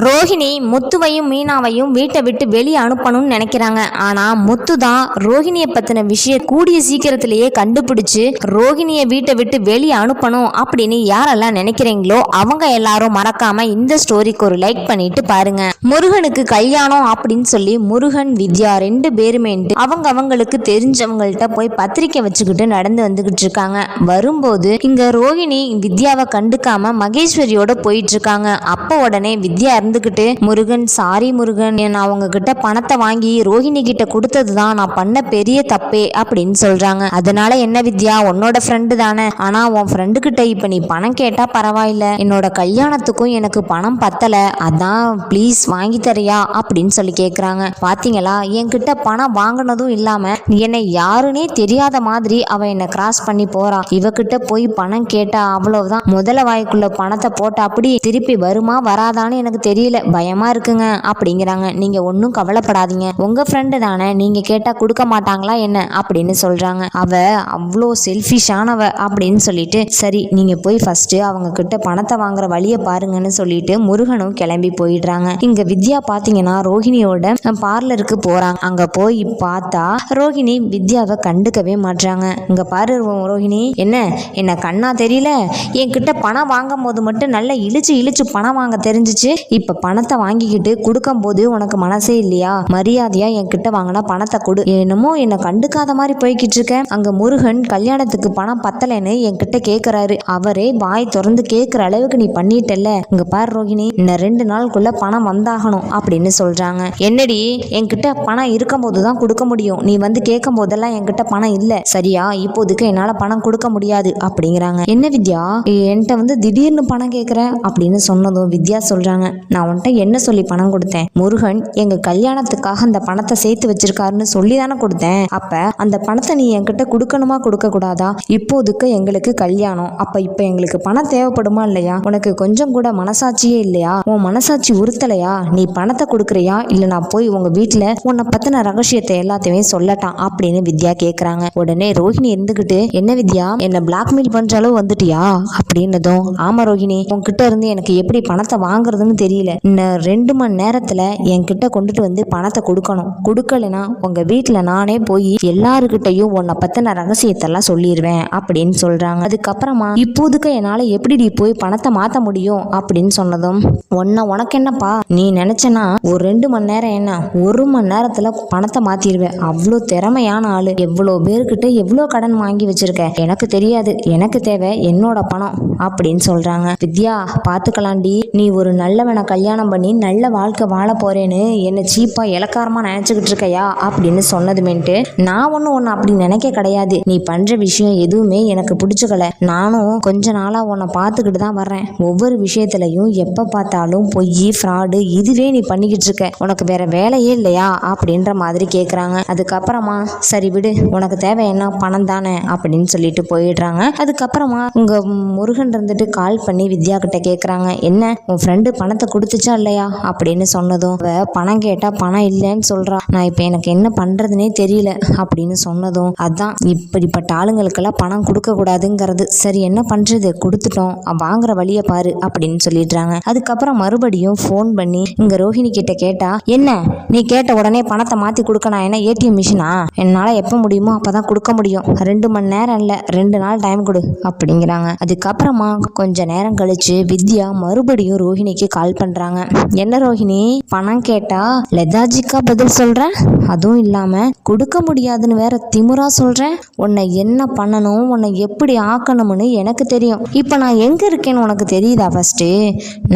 ரோஹிணி முத்துவையும் மீனாவையும் வீட்டை விட்டு வெளியே அனுப்பணும்னு நினைக்கிறாங்க. ஆனா முத்து தான் ரோஹிணியை பத்தின விஷயம் கூடிய சீக்கிரத்திலேயே கண்டுபிடிச்சு ரோஹிணியை வீட்டை விட்டு வெளியே அனுப்பணும் அப்படின்னு யாரெல்லாம் நினைக்கிறீங்களோ அவங்க எல்லாரும் மறக்காம இந்த ஸ்டோரிக்கு ஒரு லைக் பண்ணிட்டு பாருங்க. முருகனுக்கு கல்யாணம் அப்படின்னு சொல்லி முருகன் வித்யா ரெண்டு பேருமே அவங்க அவங்களுக்கு தெரிஞ்சவங்கள்ட்ட போய் பத்திரிக்கை வச்சுக்கிட்டு நடந்து வந்துகிட்டு இருக்காங்க. வரும்போது இங்க ரோஹிணி வித்யாவை கண்டுக்காம மகேஸ்வரியோட போயிட்டு இருக்காங்க. அப்ப உடனே வித்யா இருந்துகிட்டு முருகன் சாரி முருகன் நான் அவங்க கிட்ட பணத்தை வாங்கி ரோஹிணி கிட்ட கொடுத்தது தான். நான் பண்ண பெரிய தப்பே அப்படின்னு சொல்றாங்க. அதனால என்ன வித்யா உன்னோட ஃப்ரெண்டு தானே. ஆனா உன் ஃப்ரெண்டு கிட்ட இப்ப நீ பணம் கேட்டா பரவாயில்ல. என்னோட கல்யாணத்துக்கும் எனக்கு பணம் பத்தல. அதான் ப்ளீஸ் வாங்கி தரியா? அப்படின்னு சொல்லி கேக்குறாங்க. பாத்தீங்களா? என்கிட்ட பணம் வாங்கினதும் இல்லாம என்னை யாருன்னே தெரியாத மாதிரி அவ என்னை கிராஸ் பண்ணி போறா. இவகிட்ட போய் பணம் கேட்டா அவ்வளவுதான். முதல வாய்க்குள்ள பணத்தை போட்ட அப்படி திருப்பி வருமா வராதான்னு எனக்கு தெரியும் தெரியல பயமா இருக்குங்க. அப்படிங்கிறாங்க. நீங்க ஒன்றும் கவலைப்படாதீங்க. உங்க ஃப்ரெண்டு தானே நீங்க கேட்டா கொடுக்க மாட்டாங்களா என்ன? அப்படின்னு சொல்றாங்க. அவ அவ்வளோ செல்ஃபிஷானவ அப்படின்னு சொல்லிட்டு சரி நீங்க போய் ஃபர்ஸ்ட் அவங்க கிட்ட பணத்தை வாங்குற வழியை பாருங்கன்னு சொல்லிட்டு முருகனும் கிளம்பி போயிடுறாங்க. இங்க வித்யா பாத்தீங்கன்னா ரோஹிணியோட பார்லருக்கு போறாங்க. அங்க போய் பார்த்தா ரோஹிணி வித்யாவை கண்டுக்கவே மாட்றாங்க. இங்க பாரு ரோஹிணி என்ன? என்ன கண்ணா தெரியல? என்கிட்ட பணம் வாங்கும் போது மட்டும் நல்லா இழிச்சு இழிச்சு பணம் வாங்க தெரிஞ்சிச்சு. இப்ப பணத்தை வாங்கிக்கிட்டு கொடுக்கும் போது உனக்கு மனசே இல்லையா? மரியாதையா என்கிட்ட வாங்கினா பணத்தை கொடு. என்னமோ என்னை கண்டுக்காத மாதிரி போய்கிட்டு இருக்கேன் அங்க முருகன் கல்யாணத்துக்கு பணம் பத்தலைன்னு என்கிட்ட கேக்குறாரு. அவரே வாய் திறந்து கேக்குற அளவுக்கு நீ பண்ணிட்டல்ல. இங்க பாரு ரோஹிணி இன்னும் ரெண்டு நாளுக்குள்ள பணம் வந்தாகணும் அப்படின்னு சொல்றாங்க. என்னடி என்கிட்ட பணம் இருக்கும் தான் கொடுக்க முடியும். நீ வந்து கேட்கும் போதெல்லாம் என்கிட்ட பணம் இல்ல. சரியா இப்போதைக்கு என்னால பணம் கொடுக்க முடியாது அப்படிங்கிறாங்க. என்ன வித்யா என்கிட்ட வந்து திடீர்னு பணம் கேட்குற அப்படின்னு சொன்னதும் வித்யா சொல்றாங்க. நான் உன்கிட்ட என்ன சொல்லி பணம் கொடுத்தேன்? முருகன் எங்க கல்யாணத்துக்காக அந்த பணத்தை சேர்த்து வச்சிருக்காருன்னு சொல்லி தானே கொடுத்தேன். அப்ப அந்த பணத்தை நீ என்கிட்ட கொடுக்கணுமா கொடுக்க கூடாதா இப்போதுக்கு எங்களுக்கு கல்யாணம். அப்ப இப்ப எங்களுக்கு பணம் தேவைப்படுமா இல்லையா? உனக்கு கொஞ்சம் கூட மனசாட்சியே இல்லையா? உன் மனசாட்சி உறுத்தலையா? நீ பணத்தை கொடுக்குறியா? இல்ல நான் போய் உங்க வீட்டுல உன்னை பத்தின ரகசியத்தை எல்லாத்தையுமே சொல்லட்டான் அப்படின்னு வித்யா கேக்குறாங்க. உடனே ரோஹிணி இருந்துகிட்டு என்ன வித்யா என்ன பிளாக்மெயில் பண்ற அளவு வந்துட்டியா? அப்படின்னதும் ஆமா ரோஹிணி உன்கிட்ட இருந்து எனக்கு எப்படி பணத்தை வாங்குறதுன்னு தெரியும் தெரியல. இன்னும் ரெண்டு மணி நேரத்துல என்கிட்ட கொண்டுட்டு வந்து பணத்தை கொடுக்கணும். கொடுக்கலைன்னா உங்க வீட்டுல நானே போய் எல்லாருக்கிட்டையும் உன்னை பத்தின ரகசியத்தெல்லாம் சொல்லிடுவேன் அப்படின்னு சொல்றாங்க. அதுக்கப்புறமா இப்போதுக்கு என்னால எப்படி போய் பணத்தை மாத்த முடியும் அப்படின்னு சொன்னதும் உன்னை உனக்கு என்னப்பா? நீ நினைச்சனா ஒரு ரெண்டு மணி நேரம் என்ன? ஒரு மணி நேரத்துல பணத்தை மாத்திடுவேன் அவ்வளோ திறமையான ஆளு. எவ்வளோ பேர்கிட்ட எவ்வளோ கடன் வாங்கி வச்சிருக்க? எனக்கு தெரியாது. எனக்கு தேவை என்னோட பணம். அப்படின்னு சொல்றாங்க. வித்யா பாத்துக்கலாண்டி நீ ஒரு நல்லவனை கல்யாணம் பண்ணி நல்ல வாழ்க்கை வாழ போறேன்னு என்னை சீப்பா இலக்காரமா நினைச்சுக்கிட்டு இருக்கையா அப்படின்னு சொன்னதுமேன்ட்டு நான் ஒன்றும் ஒன்று அப்படி நினைக்க கிடையாது. நீ பண்ற விஷயம் எதுவுமே எனக்கு பிடிச்சிக்கல. நானும் கொஞ்ச நாளா உன்னை பார்த்துக்கிட்டு தான் வர்றேன். ஒவ்வொரு விஷயத்துலையும் எப்போ பார்த்தாலும் பொய் ஃப்ராடு இதுவே நீ பண்ணிக்கிட்டு இருக்க. உனக்கு வேற வேலையே இல்லையா? அப்படின்ற மாதிரி கேட்குறாங்க அதுக்கப்புறமா சரி விடு உனக்கு தேவை என்ன? பணம் தானே? அப்படின்னு சொல்லிட்டு போயிடுறாங்க. அதுக்கப்புறமா உங்க முருகன் இருந்துட்டு கால் பண்ணி வித்யா கிட்ட கேட்குறாங்க என்ன உன் ஃப்ரெண்டு பணத்தை கொடுத்துச்சா இல்லையா? அப்படின்னு சொன்னதும் அவ பணம் கேட்டா பணம் இல்லைன்னு சொல்றா. நான் இப்போ எனக்கு என்ன பண்றதுனே தெரியல அப்படின்னு சொன்னதும் அதான் இப்படிப்பட்ட ஆளுங்களுக்கெல்லாம் பணம் கொடுக்க கூடாதுங்கிறது. சரி என்ன பண்றது? கொடுத்துட்டோம். வாங்குற வழியை பாரு அப்படின்னு சொல்லிடுறாங்க. அதுக்கப்புறம் மறுபடியும் ஃபோன் பண்ணி இங்க ரோஹிணி கிட்ட கேட்டா என்ன? நீ கேட்ட உடனே பணத்தை மாத்தி கொடுக்கணும். என்ன ஏடிஎம் மிஷினா? என்னால எப்போ முடியுமோ அப்பதான் கொடுக்க முடியும். ரெண்டு மணி நேரம் இல்ல ரெண்டு நாள் டைம் கொடு அப்படிங்கிறாங்க. அதுக்கப்புறமா கொஞ்ச நேரம் கழிச்சு வித்யா மறுபடியும் ரோஹிணிக்கு கால் பண்றாங்க. என்ன ரோஹிணி பணம் கேட்டா லெதாஜிக்கா பதில் சொல்றேன் அதுவும் இல்லாம கொடுக்க முடியாதுன்னு வேற திமுறா சொல்றேன் உன்னை என்ன பண்ணணும் உன்னை எப்படி ஆக்கணும்னு எனக்கு தெரியும். இப்போ நான் எங்க இருக்கேன்னு உனக்கு தெரியுதா ஃபர்ஸ்ட்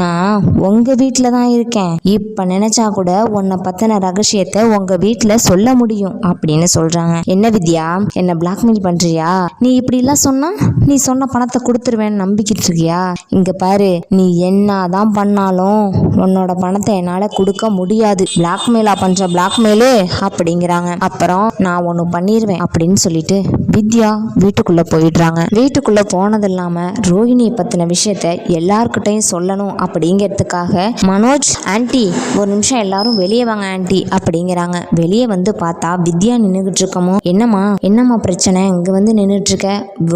நான் உங்க வீட்டில் தான் இருக்கேன். இப்போ நினைச்சா கூட உன்னை பத்தின ரகசியத்தை உங்க வீட்டில் சொல்ல முடியும் அப்படின்னு சொல்றாங்க. என்ன வித்யா என்ன பிளாக்மெயில் பண்றியா? நீ இப்படி எல்லாம் சொன்னா நீ சொன்ன பணத்தை கொடுத்துருவேன்னு நம்பிக்கிட்டு இருக்கியா? இங்க பாரு நீ என்னதான் பண்ணாலும் உன்னோட பணத்தை என்னால கொடுக்க முடியாது. பிளாக்மெயிலா பண்ற பிளாக்மெயிலு அப்படிங்கிறாங்க. அப்புறம் நான் ஒன்று பண்ணிடுவேன் அப்படின்னு சொல்லிட்டு வித்யா வீட்டுக்குள்ள போயிடுறாங்க. வீட்டுக்குள்ள போனது இல்லாம ரோஹிணியை பத்தின விஷயத்த எல்லார்கிட்டையும் சொல்லணும் அப்படிங்கிறதுக்காக மனோஜ் ஆன்டி ஒரு நிமிஷம் எல்லாரும் வெளியே வாங்க ஆன்டி அப்படிங்கிறாங்க. வெளியே வந்து பார்த்தா வித்யா நின்றுகிட்டு இருக்கமோ என்னம்மா என்னம்மா பிரச்சனை? இங்க வந்து நின்றுட்டு இருக்க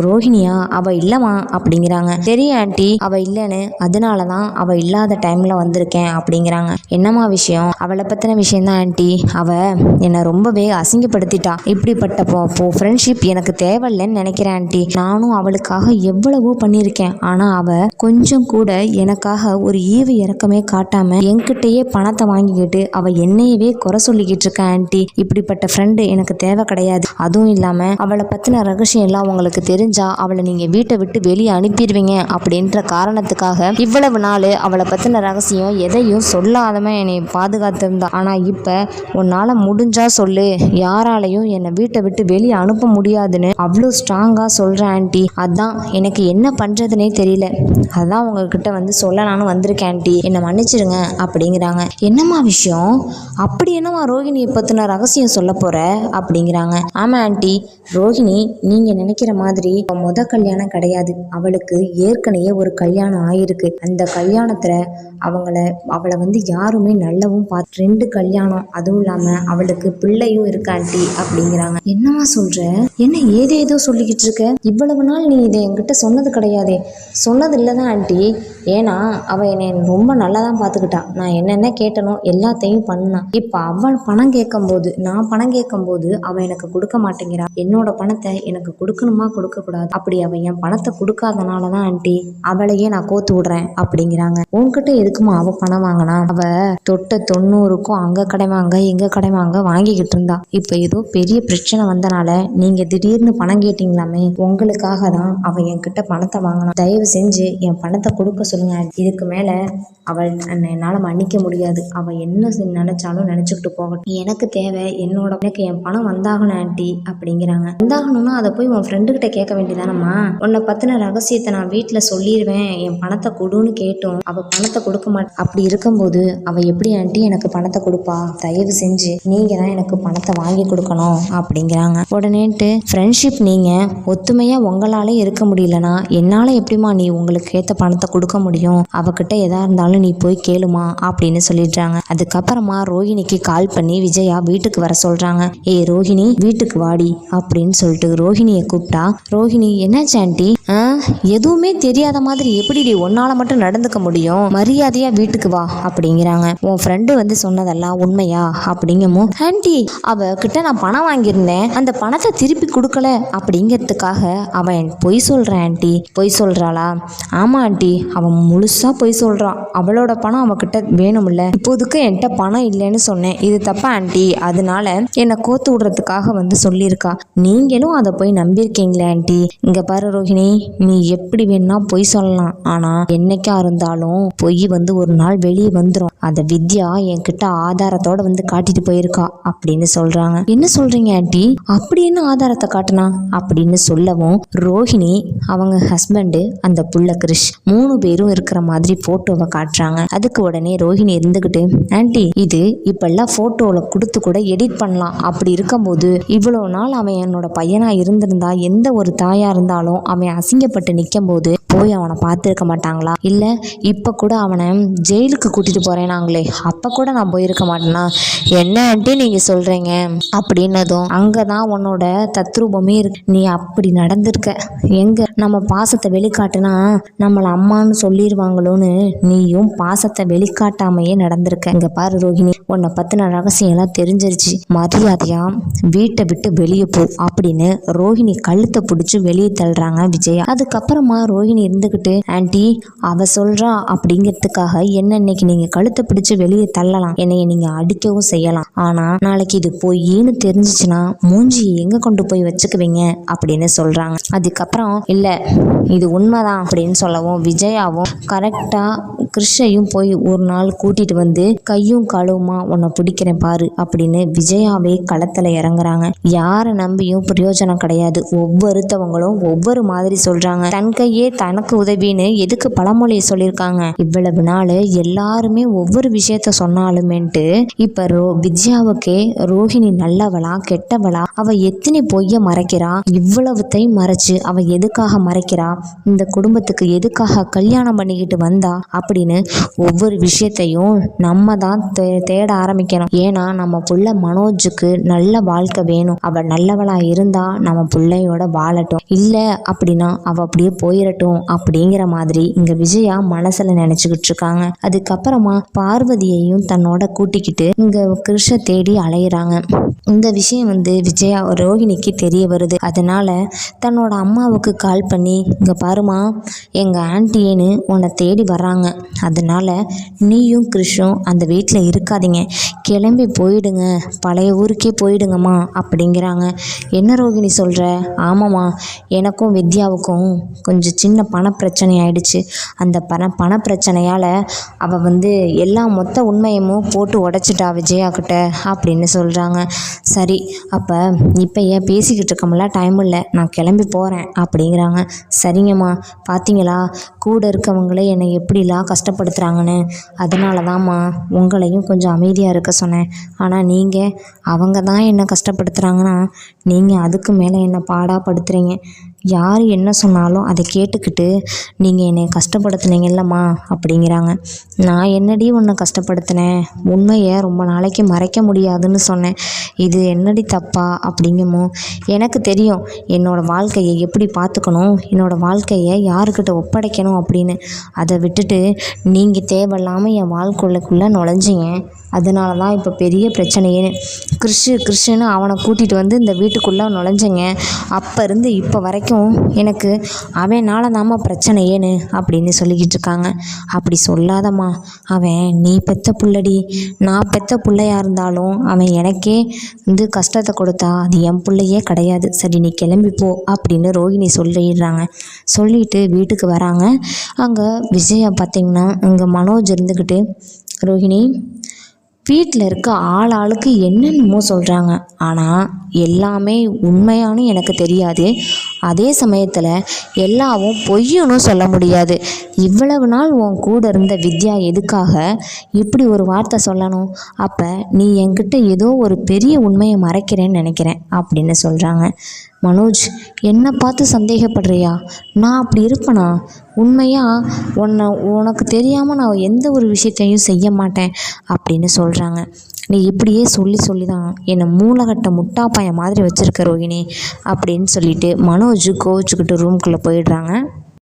ரோஹிணியா? அவ இல்லைம்மா அப்படிங்கிறாங்க. தெரியும் ஆன்டி அவ இல்லைன்னு அதனால தான் அவ இல்லாத டைம்ல விஷயத்தினால வந்திருக்கேன் அப்படிங்கிறாங்க. என்னம்மா விஷயம்? அவளை பற்றின விஷயம்தான் ஆண்டி. அவள் என்னை ரொம்பவே அசிங்கப்படுத்திட்டா. இப்படிப்பட்ட போ ஃப்ரெண்ட்ஷிப் எனக்கு தேவையில்லைன்னு நினைக்கிறேன் ஆண்டி. நானும் அவளுக்காக எவ்வளவோ பண்ணியிருக்கேன். ஆனால் அவள் கொஞ்சம் கூட எனக்காக ஒரு ஈவு இறக்கமே காட்டாமல் என்கிட்டயே பணத்தை வாங்கிக்கிட்டு அவள் என்னையவே குறை சொல்லிக்கிட்டு இருக்கா ஆண்டி. இப்படிப்பட்ட ஃப்ரெண்டு எனக்கு தேவை கிடையாது. அதுவும் இல்லாமல் அவளை பற்றின ரகசியம் எல்லாம் உங்களுக்கு தெரிஞ்சா அவளை நீங்கள் வீட்டை விட்டு வெளியே அனுப்பிடுவீங்க அப்படின்ற காரணத்துக்காக இவ்வளவு நாள் அவளை பற்றின ரகசியம் எதையும் சொல்லாதவன் என்னை பாதுகாத்திருந்தான் ஆனால் இப்போ உன்னால் முடிஞ்சா சொல்லு. யாராலையும் என்னை வீட்டை விட்டு வெளியே அனுப்ப முடியாதுன்னு அவ்வளோ ஸ்ட்ராங்காக சொல்கிறேன் ஆண்டி அதான் எனக்கு என்ன பண்ணுறதுனே தெரியல. அதான் உங்ககிட்ட வந்து சொல்லலான்னு வந்திருக்கேன் ஆண்டி என்னை மன்னிச்சிடுங்க அப்படிங்கிறாங்க. என்னம்மா விஷயம்? அப்படி என்னம்மா ரோஹிணியை பற்றின ரகசியம் சொல்ல போகிற அப்படிங்கிறாங்க. ஆமாம் ஆண்டி ரோஹிணி நீங்கள் நினைக்கிற மாதிரி அவ முத கல்யாணம் கிடையாது. அவளுக்கு ஏற்கனவே ஒரு கல்யாணம் ஆயிருக்கு. அந்த கல்யாணத்தில் அவங்கள அவளை வந்து யாருமே நல்லவும் பார்த்து ரெண்டு கல்யாணம் அதுவும் இல்லாமல் அவளுக்கு பிள்ளையும் இருக்காண்டி அப்படிங்கிறாங்க. என்னம்மா சொல்கிற என்ன ஏதேதோ சொல்லிக்கிட்டு இருக்க? இவ்வளவு நாள் நீ இதை என்கிட்ட சொன்னது கிடையாதே. சொன்னது இல்லை தான் ஆண்டி ஏன்னா அவள் என்னை ரொம்ப நல்லா தான் பார்த்துக்கிட்டா நான் என்னென்ன கேட்டனோ எல்லாத்தையும் பண்ணான். இப்போ அவள் பணம் கேட்கும்போது நான் பணம் கேட்கும்போது அவள் எனக்கு கொடுக்க மாட்டேங்கிறா. என்னோட பணத்தை எனக்கு கொடுக்கணுமா கொடுக்கக்கூடாது? அப்படி அவள் என் பணத்தை கொடுக்காதனால தான் ஆண்டி அவளையே நான் கோத்து விடுறேன் அப்படிங்கிறாங்க. உன்கிட்ட எதுக்குமா அவள் பணம் வாங்கினா அவள் தொட்ட தொண்ணூறுக்கும் அங்கே கடை வாங்க இங்கே கடை வாங்க வாங்கிக்கிட்டு இருந்தா. இப்போ ஏதோ பெரிய பிரச்சனை வந்தனால நீங்கள் திடீர்னு பணம் கேட்டீங்களாமே உங்களுக்காக தான் அவள் என்கிட்ட பணத்தை வாங்கினா தயவு செஞ்சு என் பணத்தை கொடுக்க சொல்லுங்க. இதுக்கு மேலே அவள் என்னால் மன்னிக்க முடியாது. அவள் என்ன செ- நினைச்சாலும் நினச்சிக்கிட்டு போகட்டும் எனக்கு தேவை என்னோட எனக்கு என் பணம் வந்தாகணும் ஆண்டி அப்படிங்கிறாங்க. வந்தாகணும்னா அதை போய் உன் ஃப்ரெண்டு கிட்ட கேட்க வேண்டியதானம்மா? உன்னை பற்றின ரகசியத்தை நான் வீட்டில் சொல்லிடுவேன் என் பணத்தை கொடுன்னு கேட்டோம். அவள் பணத்தை கொடுக்க மாட் அப்படி இருக்கும்போது அவள் எப்படி ஆண்டி எனக்கு பணத்தை கொடுப்பா? தயவு செஞ்சு நீங்கள் தான் எனக்கு பணத்தை வாங்கி கொடுக்கணும் அப்படிங்கிறாங்க. உடனேட்டு ஃப்ரெண்ட்ஷிப் நீங்கள் ஒத்துமையாக உங்களாலே இருக்க முடியலனா என்னால் எப்படிம்மா நீ உங்களுக்கு ஏற்ற பணத்தை கொடுக்க முடியும்? அவகிட்ட எதா இருந்தாலும் நீ போய் கேளுமா அப்படின்னு சொல்லிடுறாங்க. அதுக்கப்புறமா ரோஹிணிக்கு கால் பண்ணி விஜயா வீட்டுக்கு வர சொல்றாங்க. ஏய் ரோஹிணி வீட்டுக்கு வாடி அப்படின்னு சொல்லிட்டு ரோஹிணியை கூப்பிட்டா ரோஹிணி என்னாச்சு ஆண்டி ஆ? எதுவுமே தெரியாத மாதிரி எப்படி நீ உன்னால மட்டும் நடந்துக்க முடியும்? மரியாதை மரியாதையா வீட்டுக்கு வா அப்படிங்கிறாங்க. உன் ஃப்ரெண்டு வந்து சொன்னதெல்லாம் உண்மையா? அப்படிங்கமோ ஆண்டி அவ கிட்ட நான் பணம் வாங்கியிருந்தேன். அந்த பணத்தை திருப்பி கொடுக்கல. அப்படிங்கிறதுக்காக அவன் பொய் சொல்கிறான் ஆண்டி. பொய் சொல்கிறாளா ஆமாம் ஆண்டி. அவன் முழுசா பொய் சொல்கிறான் அவளோட பணம் அவகிட்ட வேணும்ல. இப்போதுக்கு என்கிட்ட பணம் இல்லைன்னு சொன்னேன். இது தப்பா ஆண்டி? அதனால என்னை கோத்து விடுறதுக்காக வந்து சொல்லியிருக்கா. நீங்களும் அதை போய் நம்பியிருக்கீங்களே ஆண்டி? இங்கே பாரு ரோஹிணி நீ எப்படி வேணா பொய் சொல்லலாம். ஆனால் என்னைக்கா இருந்தாலும் பொய் வந்து வந்து ஒரு நாள் வெளியே வந்துடும் அதை வித்யா என்கிட்ட ஆதாரத்தோட வந்து காட்டிட்டு போயிருக்கா அப்படின்னு சொல்றாங்க. என்ன சொல்றீங்க ஆண்டி? அப்படி என்ன ஆதாரத்தை காட்டினா? அப்படின்னு சொல்லவும் ரோஹிணி அவங்க ஹஸ்பண்டு அந்த புள்ள கிருஷ் மூணு பேரும் இருக்கிற மாதிரி போட்டோவை காட்டுறாங்க. அதுக்கு உடனே ரோஹிணி இருந்துகிட்டு ஆண்டி இது இப்பெல்லாம் போட்டோவில் கொடுத்து கூட எடிட் பண்ணலாம். அப்படி இருக்கும்போது இவ்வளோ நாள் அவன் என்னோட பையனா இருந்திருந்தா எந்த ஒரு தாயா இருந்தாலும் அவன் அசிங்கப்பட்டு நிற்கும் போது போய் அவனை பார்த்துருக்க மாட்டாங்களா? இல்லை இப்போ கூட அவனை ஜெயிலுக்கு கூட்டிட்டு போறேனாங்களே அப்போ கூட நான் போயிருக்க மாட்டேனா? என்ன ஆண்டி நீங்கள் சொல்கிறீங்க அப்படின்னதும் அங்கே தான் உன்னோட தத்ரூபமே இருக்கு. நீ அப்படி நடந்திருக்க. எங்க நம்ம பாசத்தை வெளிக்காட்டுனா நம்மளை அம்மான்னு சொல்லிடுவாங்களோன்னு நீயும் பாசத்தை வெளிக்காட்டாமையே நடந்திருக்க. இங்க பாரு ரோஹிணி உன்னை பத்தின ரகசியம் எல்லாம் தெரிஞ்சிருச்சு. மரியாதையா வீட்டை விட்டு வெளியே போ அப்படின்னு ரோஹிணி கழுத்தை பிடிச்சி வெளியே தள்ளுறாங்க விஜயா. அதுக்கப்புறமா ரோஹிணி இருந்துகிட்டு ஆன்டி அவ சொல்றா அப்படிங்கிறதுக்காக என்ன இன்னைக்கு நீங்க கழுத்தை பிடிச்சு வெளியே தள்ளலாம் என்னைய நீங்க அடிக்கவும் செய்யலாம். ஆனா நாளைக்கு இது பொய்ன்னு தெரிஞ்சிச்சுன்னா மூஞ்சி எங்க கொண்டு போய் வச்சுக்குவீங்க அப்படின்னு சொல்றாங்க. அதுக்கப்புறம் இல்ல இது உண்மைதான் அப்படின்னு சொல்லவும் விஜயாவும் கரெக்டா கிருஷ்ணையும் போய் ஒரு நாள் கூட்டிட்டு வந்து கையும் காலுமா உன்னை பிடிக்கிறேன் பாரு அப்படின்னு விஜயாவே களத்துல இறங்குறாங்க. யாரை நம்பியும் பிரயோஜனம் கிடையாது. ஒவ்வொருத்தவங்களும் ஒவ்வொரு மாதிரி சொல்றாங்க. தன் கையே தனக்கு உதவின்னு எதுக்கு பழமொழியை சொல்லியிருக்காங்க? இவ்வளவு நாள் எல்லாருமே ஒவ்வொரு விஷயத்த சொன்னாலுமேன்ட்டு இப்ப ரோ வித்யாவுக்கே ரோஹிணி நல்லவளா கெட்டவளா அவ எத்தனை பொய்ய மறைக்கிறா இவ்வளவுத்தையும் மறைச்சு அவ எதுக்காக மறைக்கிறா இந்த குடும்பத்துக்கு எதுக்காக கல்யாணம் பண்ணிக்கிட்டு வந்தா அப்படின்னு ஒவ்வொரு விஷயத்தையும் நம்ம தான் தே- தேட ஆரம்பிக்கணும். ஏன்னா நம்ம புள்ள மனோஜுக்கு நல்ல வாழ்க்கை வேணும். அவ நல்லவளா இருந்தா நம்ம பிள்ளையோட வாழட்டும். இல்ல அப்படின்னா அவ அப்படியே போயிடட்டும் அப்படிங்கிற மாதிரி இங்க விஜயா மனசுல நினைச்சுக்கிட்டு இருக்கா. இருக்காங்க அதுக்கப்புறமா பார்வதியையும் தன்னோட கூட்டிக்கிட்டு இங்க கிருஷ தேடி அலையிறாங்க. இந்த விஷயம் வந்து விஜயா ரோஹிணிக்கு தெரிய வருது. அதனால தன்னோட அம்மாவுக்கு கால் பண்ணி இங்க பாருமா எங்க ஆன்ட்டின்னு உன்னை தேடி வர்றாங்க. அதனால நீயும் கிருஷும் அந்த வீட்டில் இருக்காதீங்க. கிளம்பி போயிடுங்க. பழைய ஊருக்கே போயிடுங்கம்மா அப்படிங்கிறாங்க. என்ன ரோகிணி சொல்கிற ஆமாம்மா எனக்கும் வித்யாவுக்கும் கொஞ்சம் சின்ன பண பிரச்சனை ஆயிடுச்சு. அந்த பண பண பிரச்சனையால் அவள் வந்து எல்லா மொத்த உண்மையமும் போட்டு உடச்சிட்டா விஜயா கிட்ட அப்படின்னு சொல்கிறாங்க சரி அப்போ இப்போ ஏன் பேசிக்கிட்டு இருக்கோம்ல? டைம் இல்லை. நான் கிளம்பி போகிறேன் அப்படிங்கிறாங்க. சரிங்கம்மா. பார்த்தீங்களா கூட இருக்கவங்களே என்னை எப்படிலாம் கஷ்டப்படுத்துகிறாங்கன்னு அதனால தான்மா உங்களையும் கொஞ்சம் அமைதியாக இருக்க சொன்னேன். ஆனால் நீங்கள் அவங்க தான் என்னை கஷ்டப்படுத்துகிறாங்கன்னா நீங்கள் அதுக்கு மேலே என்னை பாடாப்படுத்துகிறீங்க யார் என்ன சொன்னாலும் அதை கேட்டுக்கிட்டு நீங்கள் என்னை கஷ்டப்படுத்துனீங்கல்லம்மா அப்படிங்கிறாங்க. நான் என்னடி உன்னை கஷ்டப்படுத்தினேன்? உண்மையை ரொம்ப நாளைக்கு மறைக்க முடியாதுன்னு சொன்னேன். இது என்னடி தப்பா? அப்படிங்கமோ? எனக்கு தெரியும். என்னோடய வாழ்க்கையை எப்படி பார்த்துக்கணும்? என்னோடய வாழ்க்கையை யாருக்கிட்ட ஒப்படைக்கணும் அப்படின்னு. அதை விட்டுட்டு நீங்கள் தேவையில்லாமல் என் வாழ்க்கைக்குள்ளே நுழைஞ்சிங்க. அதனால தான் இப்போ பெரிய பிரச்சனையே. கிறிஷு கிறிஷுன்னு அவனை கூட்டிகிட்டு வந்து இந்த வீட்டுக்குள்ளே நுழைஞ்சேங்க. அப்போ இருந்து இப்போ வரைக்கும் எனக்கு அவனால தாம்மா பிரச்சனையேன்னு அப்படின்னு சொல்லிக்கிட்டு இருக்காங்க. அப்படி சொல்லாதம்மா. அவன் நீ பெத்த புள்ளடி. நான் பெத்த பிள்ளையாக இருந்தாலும் அவன் எனக்கே வந்து கஷ்டத்தை கொடுத்தா அது என் பிள்ளையே கிடையாது. சரி நீ கிளம்பி போ அப்படின்னு ரோகிணி சொல்லிடுறாங்க. சொல்லிட்டு வீட்டுக்கு வராங்க. அங்கே விஜயா பார்த்திங்கன்னா அங்கே மனோஜ் இருந்துக்கிட்டு ரோஹிணி வீட்டில் இருக்க ஆள் ஆளுக்கு என்னென்னமோ சொல்கிறாங்க ஆனால் எல்லாமே உண்மையானு எனக்கு தெரியாது. அதே சமயத்தில் எல்லாவும் பொய்யுன்னு சொல்ல முடியாது. இவ்வளவு நாள் உன் கூட இருந்த வித்யா எதுக்காக இப்படி ஒரு வார்த்தை சொல்லணும்? அப்போ நீ என்கிட்ட ஏதோ ஒரு பெரிய உண்மையை மறைக்கிறேன்னு நினைக்கிறேன் அப்படின்னு சொல்கிறாங்க மனோஜ் என்னை பார்த்து சந்தேகப்படுறியா? நான் அப்படி இருப்பேனா? உண்மையாக உன்னை உனக்கு தெரியாமல் நான் எந்த ஒரு விஷயத்தையும் செய்ய மாட்டேன் அப்படின்னு சொல்கிறாங்க நீ இப்படியே சொல்லி சொல்லி தான் என்னை மூளைகட்ட முட்டாப்பாய மாதிரி வச்சுருக்க ரோகிணி அப்படின்னு சொல்லிட்டு மனோஜ் கோவிச்சுக்கிட்டு ரூம்குள்ளே போயிடுறாங்க.